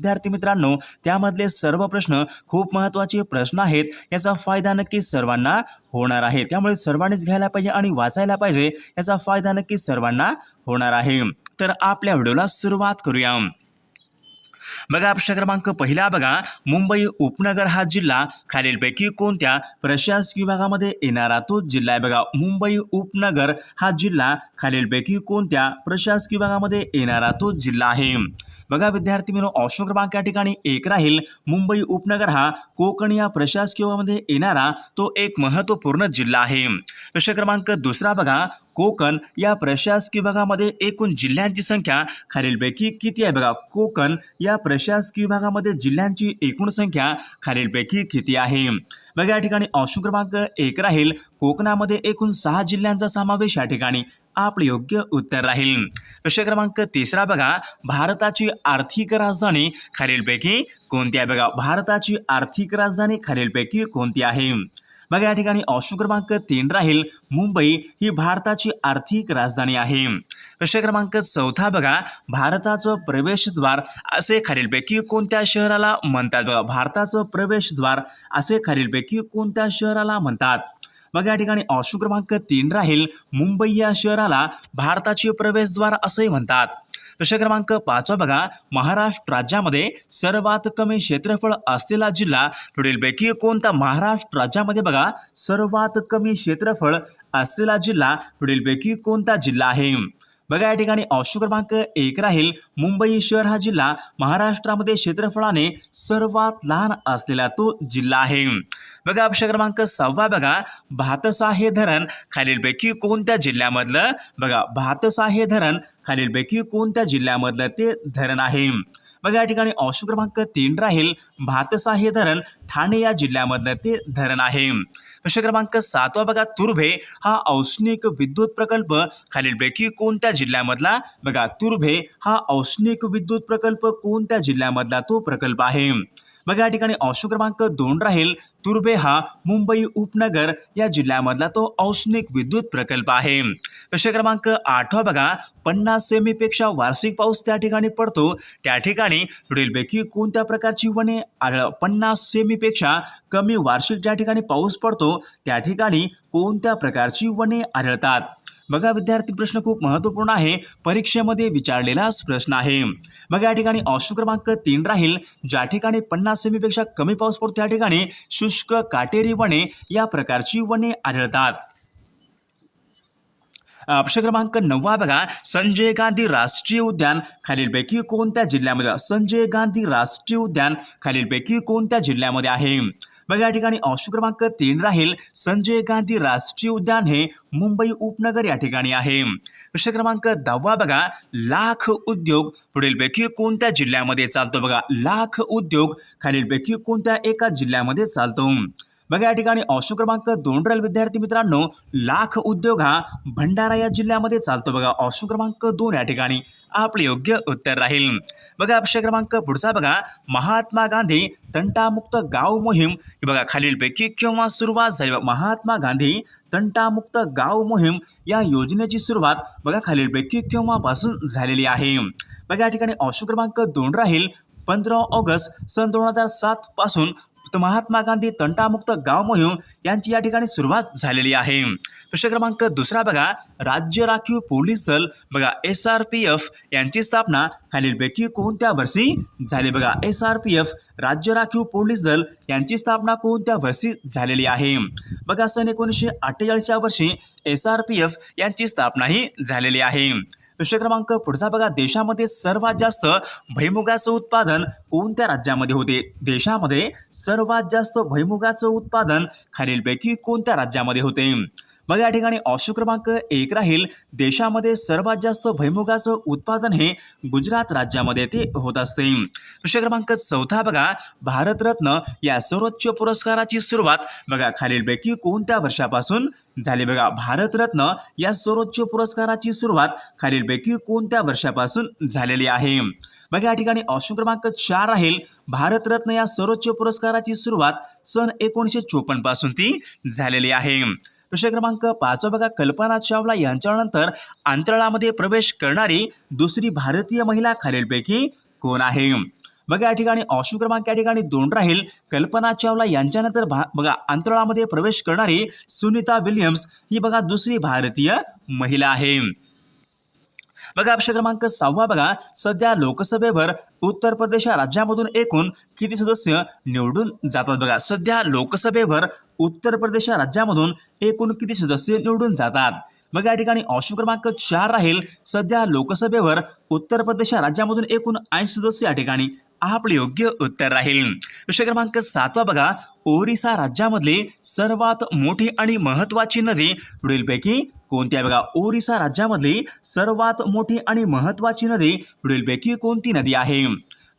विद्यार्थी मित्रांनो त्यामधले सर्व प्रश्न खूप महत्त्वाचे प्रश्न आहेत याचा फायदा नक्की सर्वांना होणार आहे. त्यामुळे सर्वांनीच घ्यायला पाहिजे आणि वाचायला पाहिजे याचा फायदा नक्कीच सर्वांना होणार आहे. तर आपल्या व्हिडिओला सुरुवात करूया. बघा प्रश्न क्रमांक पहिला बघा. मुंबई उपनगर हा जिल्हा खालीलपैकी कोणत्या प्रशासकीय विभागामध्ये येणारा तो जिल्हा आहे? बघा मुंबई उपनगर हा जिल्हा खालीलपैकी कोणत्या प्रशासकीय विभागामध्ये येणारा तो जिल्हा आहे? बघा विद्यार्थी मित्र ऑप्शन क्रमांक या ठिकाणी एक राहील. मुंबई उपनगर हा कोकण या प्रशासकीय येणारा तो एक महत्त्वपूर्ण जिल्हा आहे. प्रश्न क्रमांक दुसरा बघा. कोकण या प्रशासकीय विभागामध्ये एकूण जिल्ह्यांची संख्या खालीलपैकी किती आहे बघा? कोकण या प्रशासकीय विभागामध्ये जिल्ह्यांची एकूण संख्या खालीलपैकी किती आहे? मग या ठिकाणी ऑप्शन क्रमांक एक राहील. कोकणामध्ये एकूण सहा जिल्ह्यांचा समावेश या ठिकाणी. आपलं योग्य उत्तर राहील. प्रश्न क्रमांक तिसरा बघा. भारताची आर्थिक राजधानी खालीलपैकी कोणती आहे? बघा भारताची आर्थिक राजधानी खालीलपैकी कोणती आहे? मग या ठिकाणी ऑप्शन क्रमांक तीन राहील. मुंबई ही भारताची आर्थिक राजधानी आहे. प्रश्न क्रमांक चौथा बघा. भारताचं प्रवेशद्वार असे खालीलपैकी कोणत्या शहराला म्हणतात बघा? भारताचं प्रवेशद्वार असे खालीलपैकी कोणत्या शहराला म्हणतात? मग या ठिकाणी ऑप्शन क्रमांक तीन राहील. मुंबई या शहराला भारताचे प्रवेशद्वार असंही म्हणतात. प्रश्न क्रमांक पाचवा बघा. महाराष्ट्र राज्यामध्ये सर्वात कमी क्षेत्रफळ असलेला जिल्हा पुढीलपैकी कोणता महाराष्ट्र राज्यामध्ये बघा. सर्वात कमी क्षेत्रफळ असलेला जिल्हा पुढीलपैकी कोणता जिल्हा आहे? बघा या ठिकाणी ऑप्शन क्रमांक एक राहील. मुंबई शहर हा जिल्हा महाराष्ट्रामध्ये क्षेत्रफळाने सर्वात लहान असलेला तो जिल्हा आहे. बघा ऑप्शन क्रमांक सहावा बघा. भातसा हे धरण खालीलपैकी कोणत्या जिल्ह्यामधलं? बघा भातसा हे धरण खालीलपैकी कोणत्या जिल्ह्यामधलं ते धरण आहे? बघा या ठिकाणी ऑप्शन क्रमांक तीन राहील. भातसा हे धरण ठाणे या जिल्ह्यामधलं ते धरण आहे. प्रश्न क्रमांक सातवा बघा तुर्भे हा औष्णिक विद्युत प्रकल्प खालीलपैकी कोणत्या जिल्ह्यामधला? बघा तुर्भे हा औष्णिक विद्युत प्रकल्प कोणत्या जिल्ह्यामधला तो प्रकल्प आहे? बघा या ठिकाणी औष क्रमांक दोन राहील. तुर्भे हा मुंबई उपनगर या जिल्ह्यामधला तो औष्णिक विद्युत प्रकल्प आहे. प्रश्न क्रमांक आठवा बघा. पन्नास सेमीपेक्षा वार्षिक पाऊस त्या ठिकाणी पडतो. त्या ठिकाणी पुढीलपैकी कोणत्या प्रकारची वने आढळ पन्नास सेमीपेक्षा कमी वार्षिक ज्या ठिकाणी पाऊस पडतो. त्या ठिकाणी कोणत्या प्रकारची वने आढळतात? बघा विद्यार्थी प्रश्न खूप महत्त्वपूर्ण आहे. परीक्षेमध्ये विचारलेलाच प्रश्न आहे. बघा या ठिकाणी ऑप्शन क्रमांक तीन राहील. ज्या ठिकाणी पन्नास सेमीपेक्षा कमी पाऊस पडतो त्या ठिकाणी शुष्क काटेरी वने या प्रकारची वने आढळतात. ऑप्शन क्रमांक नववा बघा. संजय गांधी राष्ट्रीय उद्यान. खालीलपैकी कोणत्या जिल्ह्यामध्ये? संजय गांधी राष्ट्रीय उद्यान खालीलपैकी कोणत्या जिल्ह्यामध्ये आहे? बघा या ठिकाणी ऑप्शन क्रमांक तीन राहील. संजय गांधी राष्ट्रीय उद्यान हे मुंबई उपनगर या ठिकाणी आहे. प्रश्न क्रमांक दहावा बघा. लाख उद्योग पुढीलपैकी कोणत्या जिल्ह्यामध्ये चालतो? बघा लाख उद्योग खालीलपैकी कोणत्या एका जिल्ह्यामध्ये चालतो? बघा या ठिकाणी ऑप्शन क्रमांक दोन राहील विद्यार्थी मित्रांनो लाख उद्योग हा भंडारा या जिल्ह्यामध्ये चालतो. बघा ऑप्शन क्रमांक दोन या ठिकाणी आपले योग्य उत्तर राहील. बघा ऑप्शन क्रमांक पुढचा बघा महात्मा गांधी तंटामुक्त गाव मोहीम. ही बघा खालीलपैकी केव्हा सुरुवात झाली? महात्मा गांधी तंटामुक्त गाव मोहीम या योजनेची सुरुवात बघा खालीलपैकी केव्हापासून झालेली आहे? बघा या ठिकाणी ऑप्शन क्रमांक दोन राहील पंधरा ऑगस्ट सन दोन हजार सात पासून तर महात्मा गांधी तंटामुक्त गाव मोहीम यांची या ठिकाणी सुरुवात झालेली आहे. प्रश्न क्रमांक दुसरा बघा. राज्य राखीव पोलीस दल बघा एस आर पी एफ यांची स्थापना खालीलपैकी कोणत्या वर्षी झाली बघा? एस आर पी एफ राज्य राखीव पोलीस दल यांची स्थापना कोणत्या वर्षी झालेली आहे? बघा सन एकोणीसशे अठ्ठेचाळीसच्या वर्षी एस आर पी एफ यांची स्थापनाही झालेली आहे. प्रश्न क्रमांक पुढचा बघा. देशामध्ये सर्वात जास्त भैमुगाचं उत्पादन कोणत्या राज्यामध्ये होते? देशामध्ये सर्वात जास्त भैमुगाचं उत्पादन खालीलपैकी कोणत्या राज्यामध्ये होते? मग या ठिकाणी ऑप्शन क्रमांक एक राहील. देशामध्ये सर्वात जास्त भैमुगाचं उत्पादन हे गुजरात राज्यामध्ये ते होत असते. प्रश्न क्रमांक चौथा बघा. भारतरत्न या सर्वोच्च पुरस्काराची सुरुवात बघा खालीलपैकी कोणत्या वर्षापासून झाली बघा. भारतरत्न या सर्वोच्च पुरस्काराची सुरुवात खालीलपैकी कोणत्या वर्षापासून झालेली आहे? मग या ठिकाणी ऑप्शन क्रमांक चार राहील. भारतरत्न या सर्वोच्च पुरस्काराची सुरुवात सन एकोणीसशे चोपन्नपासून ती झालेली आहे. प्रश्न क्रमांक पाचवा बघा कल्पना चावला यांच्यानंतर अंतराळामध्ये प्रवेश करणारी दुसरी भारतीय महिला खालीलपैकी कोण आहे? बघा या ठिकाणी ऑप्शन क्रमांक या ठिकाणी दोन राहील. कल्पना चावला यांच्यानंतर भा बघा अंतराळामध्ये प्रवेश करणारी सुनीता विल्यम्स ही बघा दुसरी भारतीय महिला आहे. बघा प्रश्न क्रमांक सहावा बघा. सध्या लोकसभेवर उत्तर प्रदेश या राज्यामधून एकूण किती सदस्य निवडून जातात बघा. सध्या लोकसभेवर उत्तर प्रदेश या राज्यामधून एकूण किती सदस्य निवडून जातात? बघा या ठिकाणी ऑप्शन क्रमांक चार राहील. सध्या लोकसभेवर उत्तर प्रदेश या एकूण ऐंशी सदस्य या ठिकाणी आपले योग्य उत्तर राहील. प्रश्न क्रमांक सातवा बघा. ओरिसा राज्यामधली सर्वात मोठी आणि महत्त्वाची नदी पुढीलपैकी कोणती आहे बघा? ओरिसा राज्यामधली सर्वात मोठी आणि महत्त्वाची नदी पुढीलपैकी कोणती नदी आहे?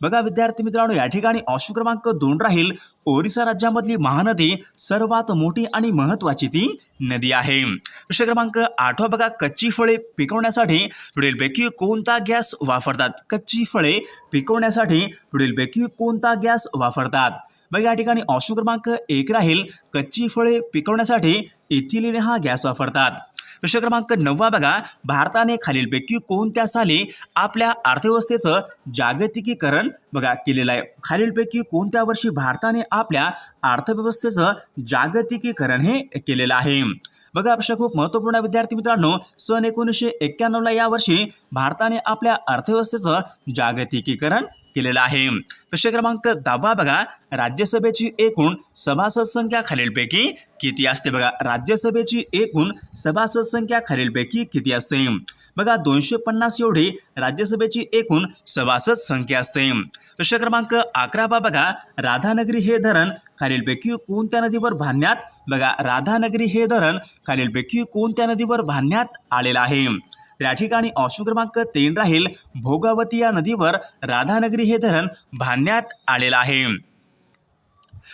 बघा विद्यार्थी मित्रांनो या ठिकाणी ऑप्शन क्रमांक दोन राहील. ओरिसा राज्यामधली महानदी सर्वात मोठी आणि महत्त्वाची ती नदी आहे. प्रश्न क्रमांक आठवा बघा कच्ची फळे पिकवण्यासाठी पुढीलपैकी कोणता गॅस वापरतात? कच्ची फळे पिकवण्यासाठी पुढीलपैकी कोणता गॅस वापरतात? बघा या ठिकाणी ऑप्शन क्रमांक एक राहील. कच्ची फळे पिकवण्यासाठी इथिलीन हा गॅस वापरतात. प्रश्न क्रमांक नववा बघा. भारताने खालीलपैकी कोणत्या साली आपल्या अर्थव्यवस्थेचं जागतिकीकरण बघा केलेलं आहे. खालीलपैकी कोणत्या वर्षी भारताने आपल्या अर्थव्यवस्थेचं जागतिकीकरण हे केलेलं आहे? बघा प्रश्न खूप महत्त्वपूर्ण विद्यार्थी मित्रांनो. सन एकोणीसशे एक्क्याण्णवला यावर्षी भारताने आपल्या अर्थव्यवस्थेचं जागतिकीकरण केलेलं आहे. प्रश्न क्रमांक दहावा बघा. राज्यसभेची एकूण सभासद संख्या खालीलपैकी किती असते बघा? राज्यसभेची एकूण सभासद संख्या खालीलपैकी किती असते? बघा दोनशे पन्नास एवढी राज्यसभेची एकूण सभासद संख्या असते. प्रश्न क्रमांक अकरावा बघा. राधानगरी हे धरण खालीलपैकी कोणत्या नदीवर बांधण्यात? बघा राधानगरी हे धरण खालीलपैकी कोणत्या नदीवर बांधण्यात आलेलं आहे? त्या ठिकाणी ऑप्शन क्रमांक तीन राहील भोगावती या नदीवर राधानगरी हे धरण बांधण्यात आलेलं आहे.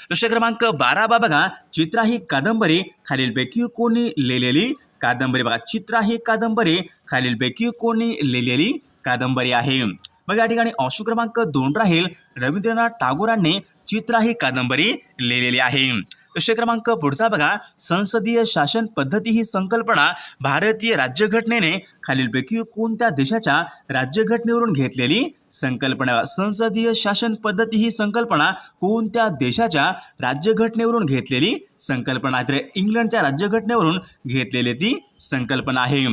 प्रश्न क्रमांक बारा बा बघा चित्रा ही कादंबरी खालीलपैकी कोणी लिहिलेली कादंबरी बघा. चित्रा ही कादंबरी खालीलपैकी कोणी लिहिलेली कादंबरी आहे. मग या ठिकाणी ऑप्शन क्रमांक दोन राहील. रवींद्रनाथ टागोरांनी चित्रा ही कादंबरी लिहिलेली आहे. विषय क्रमांक पुढचा बघा. संसदीय शासन पद्धती ही संकल्पना भारतीय राज्यघटनेने खालीलपैकी कोणत्या देशाच्या राज्यघटनेवरून घेतलेली संकल्पना? संसदीय शासन पद्धती ही संकल्पना कोणत्या देशाच्या राज्यघटनेवरून घेतलेली संकल्पना? तर इंग्लंडच्या राज्यघटनेवरून घेतलेली ती संकल्पना आहे.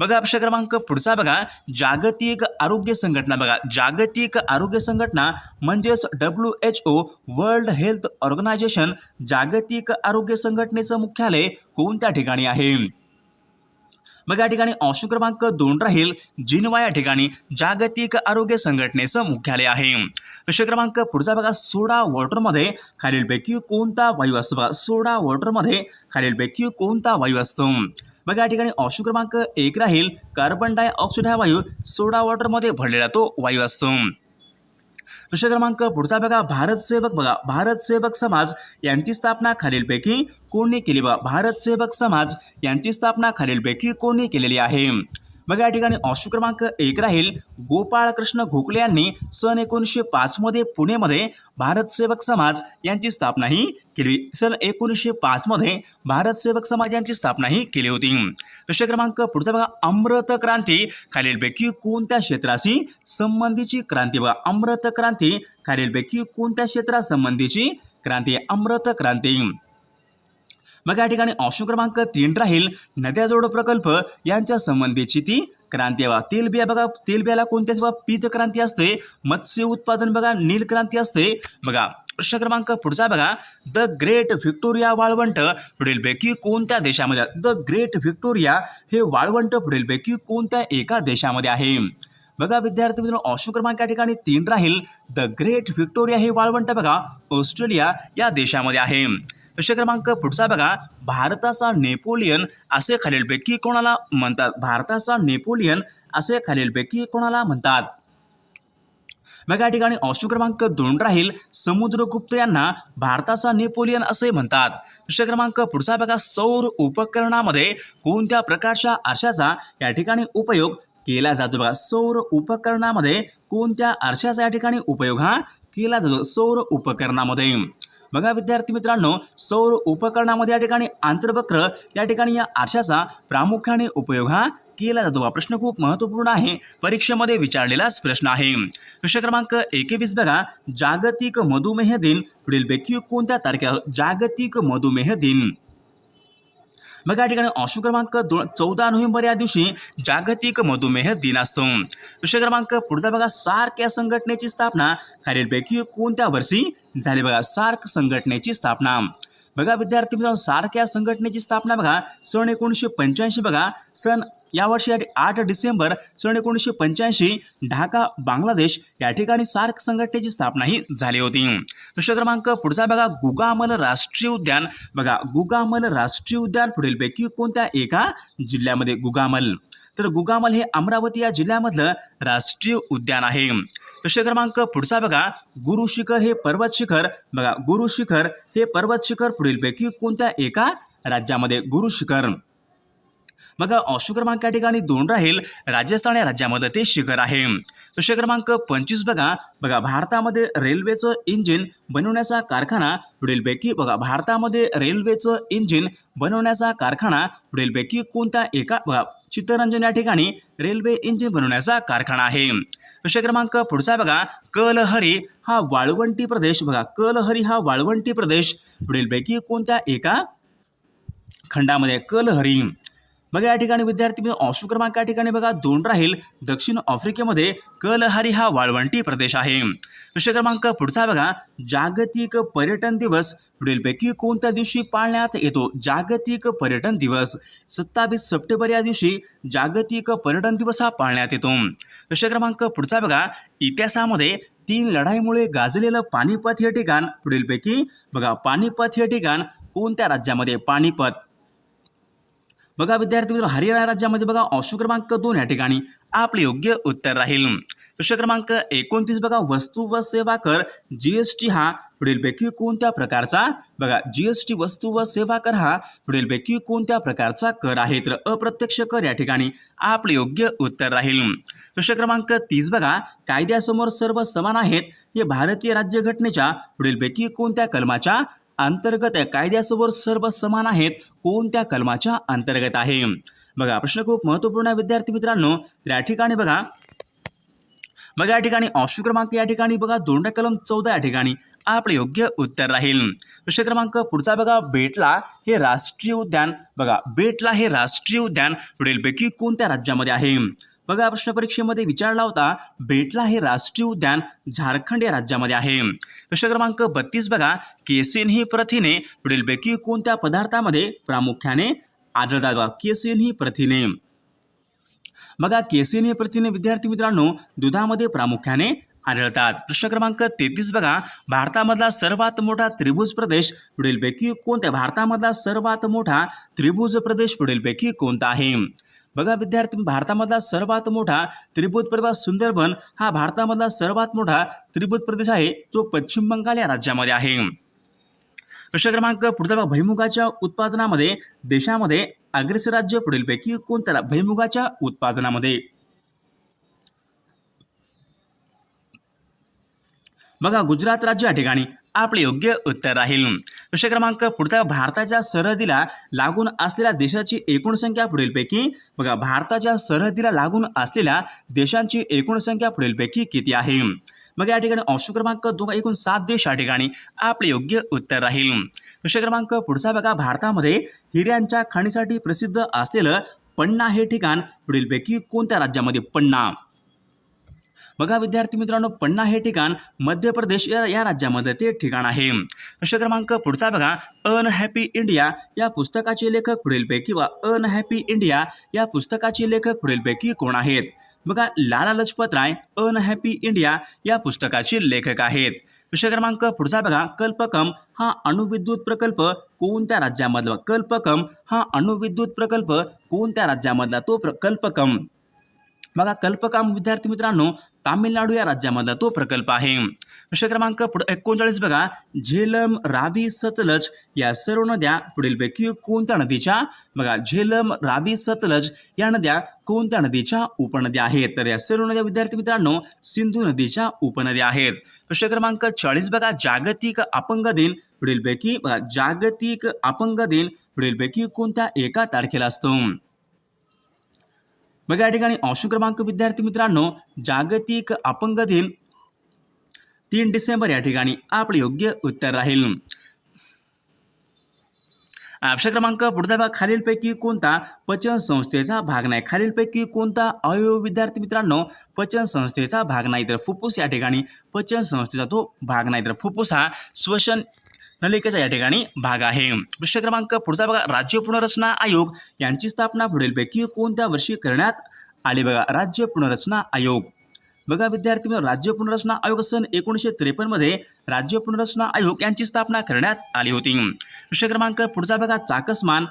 बघा अपक्ष क्रमांक पुढचा बघा. जागतिक आरोग्य संघटना बघा. जागतिक आरोग्य संघटना म्हणजेच W H O world health organisation जागतिक आरोग्य संघटनेचं मुख्यालय कोणत्या ठिकाणी आहे? मग या ठिकाणी अंश क्रमांक दोन राहील. जिनवा या ठिकाणी जागतिक आरोग्य संघटनेचं मुख्यालय आहे. विषय क्रमांक पुढचा बघा सोडा वॉटरमध्ये खालीलपैकी कोणता वायू असतो बघा सोडा वॉटरमध्ये खालीलपैकी कोणता वायू असतो मग या ठिकाणी ऑप्शन क्रमांक एक राहील. कार्बन डायऑक्साईड हा वायू सोडा वॉटरमध्ये भरलेला तो वायू असतो प्रश्न क्रमांक पुढचा बघा भारत सेवक बघा. भारत सेवक समाज यांची स्थापना खालीलपैकी कोणी केली बघा? भारत सेवक समाज यांची स्थापना खालीलपैकी कोणी केलेली आहे? मग या ठिकाणी ऑप्शन क्रमांक एक राहील. गोपाळकृष्ण गोखले यांनी सन एकोणीसशे पाचमध्ये पुणेमध्ये भारत सेवक समाज यांची स्थापनाही केली. सन एकोणीसशे पाचमध्ये भारत सेवक समाज यांची स्थापनाही केली होती. प्रश्न क्रमांक पुढचा बघा. अमृत क्रांती खालीलपैकी कोणत्या क्षेत्राशी संबंधीची क्रांती? बघा अमृत क्रांती खालीलपैकी कोणत्या क्षेत्रासंबंधीची क्रांती? अमृत क्रांती. मग या ठिकाणी ऑप्शन क्रमांक तीन राहील. नद्या जोड प्रकल्प यांच्या संबंधीची ती क्रांती बघा. तेलबिया बघा तेलबियाला कोणत्याच बघा पीत क्रांती असते मत्स्य उत्पादन बघा नील क्रांती असते. बघा प्रश्न क्रमांक पुढचा बघा. द ग्रेट व्हिक्टोरिया वाळवंट पुढीलपैकी कोणत्या देशामध्ये द ग्रेट व्हिक्टोरिया हे वाळवंट पुढीलपैकी कोणत्या एका देशामध्ये आहे? बघा विद्यार्थी मित्रांनो ऑप्शन क्रमांक या ठिकाणी तीन राहील. द ग्रेट व्हिक्टोरिया हे वाळवंट बघा ऑस्ट्रेलिया या देशामध्ये आहे. प्रश्न क्रमांक पुढचा बघा भारताचा नेपोलियन असे खालीलपैकी कोणाला म्हणतात? भारताचा नेपोलियन असे खालीलपैकी कोणाला म्हणतात? मग या ठिकाणी ऑप्शन क्रमांक दोन राहील. समुद्रगुप्त यांना भारताचा नेपोलियन असे म्हणतात. प्रश्न क्रमांक पुढचा बघा सौर उपकरणामध्ये कोणत्या प्रकारच्या आरशाचा या ठिकाणी उपयोग केला जातो बघा. सौर उपकरणामध्ये कोणत्या आरशाचा या ठिकाणी उपयोग हा? केला जातो. सौर उपकरणामध्ये. बघा विद्यार्थी मित्रांनो सौर उपकरणामध्ये या ठिकाणी आंतरवक्र या ठिकाणी या आरशाचा प्रामुख्याने उपयोग हा केला जातो हा प्रश्न खूप महत्त्वपूर्ण आहे. परीक्षेमध्ये विचारलेलाच प्रश्न आहे. प्रश्न क्रमांक एकेवीस बघा. जागतिक मधुमेह दिन पुढीलपैकी कोणत्या तारखेला? जागतिक मधुमेह दिन. मग या ठिकाणी ऑप्शन क्रमांक दोन चौदा नोव्हेंबर या दिवशी जागतिक मधुमेह दिन असतो. विषय क्रमांक पुढचा बघा सार्क या संघटनेची स्थापना खालीलपैकी कोणत्या वर्षी झाली बघा? सार्क संघटनेची स्थापना. बघा विद्यार्थी मित्रांनो सार्क या संघटनेची स्थापना बघा सन एकोणीसशे पंच्याऐंशी बघा सन यावर्षी आठ डिसेंबर सन एकोणीसशे पंच्याऐंशी ढाका बांगलादेश या ठिकाणी सार्क संघटनेची स्थापना ही झाली होती. प्रश्न क्रमांक पुढचा बघा गुगामल राष्ट्रीय उद्यान. बघा गुगामल राष्ट्रीय उद्यान पुढीलपैकी कोणत्या एका जिल्ह्यामध्ये गुगामल? तर गुगामल हे अमरावती या जिल्ह्यामधलं राष्ट्रीय उद्यान आहे. प्रश्न क्रमांक पुढचा बघा गुरु शिखर हे पर्वत शिखर. बघा गुरु शिखर हे पर्वत शिखर पुढीलपैकी कोणत्या एका राज्यामध्ये गुरु शिखर? मग ऑप्शन क्रमांक या ठिकाणी दोन राहील. राजस्थान या राज्यामध्ये ते शिखर आहे. प्रश्न क्रमांक पंचवीस बघा. बघा भारतामध्ये रेल्वेचं इंजिन बनवण्याचा कारखाना पुढीलपैकी बघा भारतामध्ये रेल्वेचं इंजिन बनवण्याचा कारखाना पुढीलपैकी कोणत्या एका बघा चित्तरंजन या ठिकाणी रेल्वे इंजिन बनवण्याचा कारखाना आहे. प्रश्न क्रमांक पुढचा बघा. कलहरी हा वाळवंटी प्रदेश बघा कलहरी हा वाळवंटी प्रदेश पुढीलपैकी कोणत्या एका खंडामध्ये? कलहरी. मग या ठिकाणी विद्यार्थी मित्र ऑप्शन क्रमांक या ठिकाणी बघा दोन राहील. दक्षिण आफ्रिकेमध्ये कलहरी हा वाळवंटी प्रदेश आहे. विषय क्रमांक पुढचा बघा. जागतिक पर्यटन दिवस पुढीलपैकी कोणत्या दिवशी पाळण्यात येतो? जागतिक पर्यटन दिवस. सत्तावीस सप्टेंबर या दिवशी जागतिक पर्यटन दिवस हा पाळण्यात येतो. विषय क्रमांक पुढचा बघा. इतिहासामध्ये तीन लढाईमुळे गाजलेलं पानिपत हे ठिकाण पुढीलपैकी बघा. पानिपत हे ठिकाण कोणत्या राज्यामध्ये? पानिपत. बघा विद्यार्थी मित्र हरियाणा राज्यामध्ये बघा ऑप्शन क्रमांक दोन या ठिकाणी आपले योग्य उत्तर राहील. प्रश्न क्रमांक एकोणतीस बघा वस्तू व सेवा कर जी एस टी हा पुढीलपैकी कोणत्या प्रकारचा? बघा जी एस टी वस्तू व सेवा कर हा पुढीलपैकी कोणत्या प्रकारचा कर आहे? तर अप्रत्यक्ष कर या ठिकाणी आपले योग्य उत्तर राहील. प्रश्न क्रमांक तीस बघा कायद्यासमोर सर्व समान आहेत. हे भारतीय राज्यघटनेच्या पुढीलपैकी कोणत्या कलमाच्या अंतर्गत आहे कायद्यासमोर सर्व समान आहेत कोणत्या कलमाच्या अंतर्गत आहे? बघा प्रश्न खूप महत्त्वपूर्ण आहे विद्यार्थी मित्रांनो. तर या ठिकाणी बघा. बघा या ठिकाणी ऑप्शन क्रमांक या ठिकाणी बघा दोन कलम चौदा या ठिकाणी आपले योग्य उत्तर राहील. प्रश्न क्रमांक पुढचा बघा बेटला हे राष्ट्रीय उद्यान. बघा बेटला हे राष्ट्रीय उद्यान पुढीलपैकी कोणत्या राज्यामध्ये आहे? बघा प्रश्न परीक्षेमध्ये विचारला होता बेटला हे राष्ट्रीय उद्यान झारखंड या राज्यामध्ये आहे. प्रश्न क्रमांक बत्तीस बघा केसिन ही प्रथिने पुढीलपैकी कोणत्या पदार्थामध्ये प्रामुख्याने आढळतात बघा केसिन ही प्रथिने. बघा केसिन ही प्रथिने विद्यार्थी मित्रांनो दुधामध्ये प्रामुख्याने आढळतात. प्रश्न क्रमांक तेहतीस बघा भारतामधला सर्वात मोठा त्रिभुज प्रदेश पुढीलपैकी कोणत्या भारतामधला सर्वात मोठा त्रिभुज प्रदेश पुढीलपैकी कोणता आहे? बघा विद्यार्थी भारतामधला सर्वात मोठा त्रिभुज प्रदेश सुंदरबन हा भारतामधला सर्वात मोठा त्रिभुज प्रदेश आहे जो पश्चिम बंगाल या राज्यामध्ये आहे. प्रश्न क्रमांक पुढचा बघा भैमुगाच्या उत्पादनामध्ये देशामध्ये अग्रेसर राज्य पुढीलपैकी कोणत्याला भैमुगाच्या उत्पादनामध्ये. बघा गुजरात राज्य या ठिकाणी आपले योग्य उत्तर राहील. प्रश्न क्रमांक पुढचा भारताच्या सरहदीला लागून असलेल्या देशाची एकूण संख्या पुढीलपैकी बघा भारताच्या सरहदीला लागून असलेल्या देशांची एकूण संख्या पुढीलपैकी किती आहे? मग या ठिकाणी ऑप्शन क्रमांक दोन एकूण सात देश या ठिकाणी आपले योग्य उत्तर राहील. प्रश्न क्रमांक पुढचा बघा भारतामध्ये हिऱ्यांच्या खाणीसाठी प्रसिद्ध असलेलं पन्ना हे ठिकाण पुढीलपैकी कोणत्या राज्यामध्ये पन्ना? बघा विद्यार्थी मित्रांनो पन्ना हे ठिकाण मध्य प्रदेश या या राज्यामध्ये ते ठिकाण आहे. प्रश्न क्रमांक पुढचा बघा अनहॅपी इंडिया या पुस्तकाचे लेखक पुढीलपैकी वा अनहॅपी इंडिया या पुस्तकाचे लेखक पुढीलपैकी कोण आहेत? बघा लाला लजपत राय अनहॅपी इंडिया या पुस्तकाचे लेखक आहेत. प्रश्न क्रमांक पुढचा बघा कल्पकम हा अणुविद्युत प्रकल्प कोणत्या राज्यामधला? कल्पकम हा अणुविद्युत प्रकल्प कोणत्या राज्यामधला? तो प्रकल्पकम बघा कल्पकाम विद्यार्थी मित्रांनो तामिळनाडू या राज्यामधला तो प्रकल्प आहे. प्रश्न क्रमांक पुढे एकोणचाळीस बघा. झेलम रावी सतलज या सर्व नद्या पुढीलपैकी कोणत्या नदीच्या? बघा झेलम रावी सतलज या नद्या कोणत्या नदीच्या उपनद्या आहेत? तर या सर्व नद्या विद्यार्थी मित्रांनो सिंधू नदीच्या उपनद्या आहेत. प्रश्न क्रमांक चाळीस बघा. जागतिक अपंग दिन पुढीलपैकी बघा जागतिक अपंग दिन पुढीलपैकी कोणत्या एका तारखेला असतो? मग या ठिकाणी ऑप्शन क्रमांक विद्यार्थी मित्रांनो जागतिक अपंग दिन तीन डिसेंबर या ठिकाणी आपले योग्य उत्तर राहील. ऑप्शन क्रमांक पुढचा भाग खालीलपैकी कोणता? पचन संस्थेचा भाग नाही. खालीलपैकी कोणता? अवयव विद्यार्थी मित्रांनो पचन संस्थेचा भाग नाही. तर फुफ्फुस या ठिकाणी पचन संस्थेचा तो भाग नाही. तर फुफ्फुस हा श्वसन नलिकेचा या ठिकाणी भाग आहे. प्रश्न क्रमांक पुढचा बघा. राज्य पुनर्रचना आयोग यांची स्थापना पुढीलपैकी कोणत्या वर्षी करण्यात आली बघा? राज्य पुनर्रचना आयोग. बघा विद्यार्थी मित्र राज्य पुनर्रचना आयोग सन एकोणीसशे त्रेपन्नमध्ये राज्य पुनर्रचना आयोग यांची स्थापना करण्यात आली होती. प्रश्न क्रमांक पुढचा बघा. चाकसमान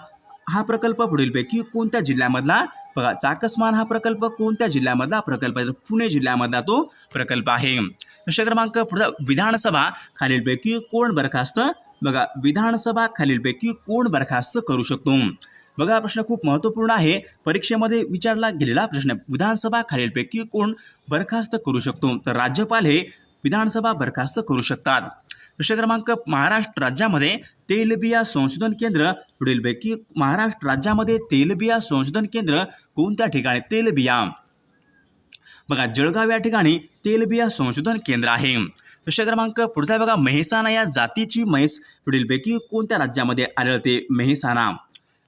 हा प्रकल्प पुढीलपैकी कोणत्या जिल्ह्यामधला? बघा चाकसमान हा प्रकल्प कोणत्या जिल्ह्यामधला? प्रकल्प आहे. पुणे जिल्ह्यामधला तो प्रकल्प आहे. प्रश्न क्रमांक पुढचा विधानसभा खालीलपैकी कोण बरखास्त? बघा विधानसभा खालीलपैकी कोण बरखास्त करू शकतो? बघा प्रश्न खूप महत्त्वपूर्ण आहे. परीक्षेमध्ये विचारला गेलेला प्रश्न विधानसभा खालीलपैकी कोण बरखास्त करू शकतो? तर राज्यपाल हे विधानसभा बरखास्त करू शकतात. प्रश्न क्रमांक महाराष्ट्र राज्यामध्ये तेलबिया संशोधन केंद्र पुढीलपैकी महाराष्ट्र राज्यामध्ये तेलबिया संशोधन केंद्र कोणत्या ठिकाणी? तेलबिया. बघा जळगाव या ठिकाणी तेलबिया संशोधन केंद्र आहे. प्रश्न क्रमांक पुढचा आहे बघा मेहसाणा या जातीची म्हैस पुढीलपैकी कोणत्या राज्यामध्ये आढळते? मेहसाणा.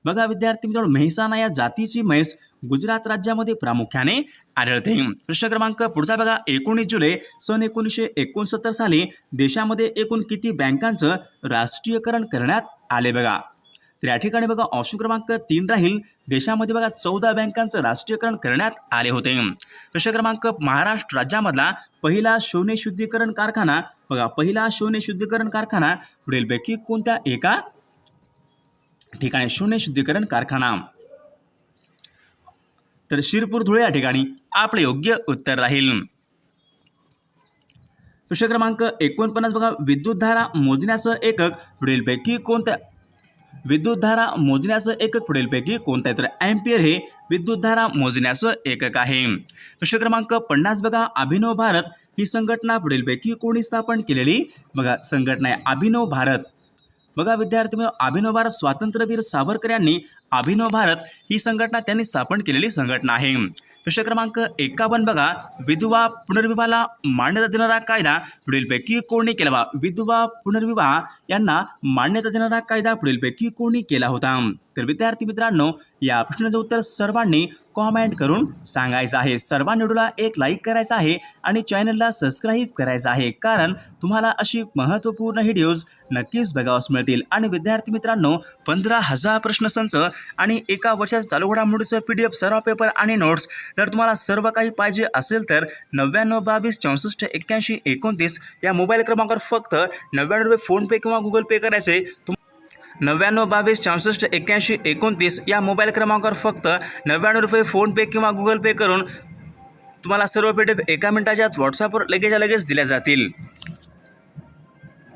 बघा विद्यार्थी मित्रांनो मेहसाणा या जातीची म्हैस गुजरात राज्यामध्ये प्रामुख्याने आढळते. प्रश्न क्रमांक पुढचा बघा. एकोणीस जुलै सन एकोणीसशे एकोणसत्तर साली देशामध्ये एकूण किती बँकांचं राष्ट्रीयकरण करण्यात आले बघा? तर या ठिकाणी बघा ऑप्शन क्रमांक तीन राहील. देशामध्ये बघा चौदा बँकांचं राष्ट्रीयकरण करण्यात आले होते. प्रश्न क्रमांक महाराष्ट्र राज्यामधला पहिला सोने शुद्धीकरण कारखाना बघा पहिला सोने शुद्धीकरण कारखाना पुढीलपैकी कोणत्या एका ठिकाणी शून्य शुद्धीकरण कारखाना? तर शिरपूर धुळे या ठिकाणी आपले योग्य उत्तर राहील. प्रश्न क्रमांक एकोणपन्नास बघा विद्युतधारा मोजण्याचं एकक पुढीलपैकी कोणत्या? विद्युतधारा मोजण्याचं एकक पुढीलपैकी कोणतं आहे तर अँपियर हे विद्युतधारा मोजण्याचं एकक आहे. प्रश्न क्रमांक पन्नास बघा अभिनव भारत ही संघटना पुढीलपैकी कोणी स्थापन केलेली? बघा संघटना आहे अभिनव भारत. बघा विद्यार्थी मित्र, अभिनव भारत स्वातंत्र्यवीर सावरकर यांनी अभिनव भारत ही संघटना त्यांनी स्थापन केलेली संघटना आहे. प्रश्न क्रमांक एकावन्न बघा. विधवा पुनर्विवाहाला मान्यता देणारा कायदा पुढीलपैकी कोणी केला बा विधवा पुनर्विवाह यांना मान्यता देणारा कायदा पुढीलपैकी कोणी केला होता? तर विद्यार्थी मित्रांनो या प्रश्नाचं उत्तर सर्वांनी कॉमेंट करून सांगायचं आहे. सर्वांनी व्हिडिओला एक लाईक करायचा आहे आणि चॅनलला सबस्क्राईब करायचं आहे. कारण तुम्हाला अशी महत्त्वपूर्ण व्हिडिओज नक्कीच बघावस मिळतील. आणि विद्यार्थी मित्रांनो पंधरा हजार प्रश्नसंच आणि एका वर्षात चालू घडामोडीचं पी डी एफ सर्व पेपर आणि नोट्स. जर तुम्हाला सर्व काही पाहिजे असेल तर नव्याण्णव बावीस चौसष्ट एक्क्याऐंशी एकोणतीस या मोबाईल क्रमांकावर फक्त नव्याण्णव रुपये फोनपे किंवा गुगल पे करायचे. तुम नव्याण्णव बावीस चौसष्ट एक्क्याऐंशी एकोणतीस या मोबाईल क्रमांकावर फक्त नव्याण्णव रुपये फोनपे किंवा गुगल पे करून तुम्हाला सर्व पी डी एफ एका मिनिटाच्या आत व्हॉट्सअपवर लगेच लगेच दिल्या जातील.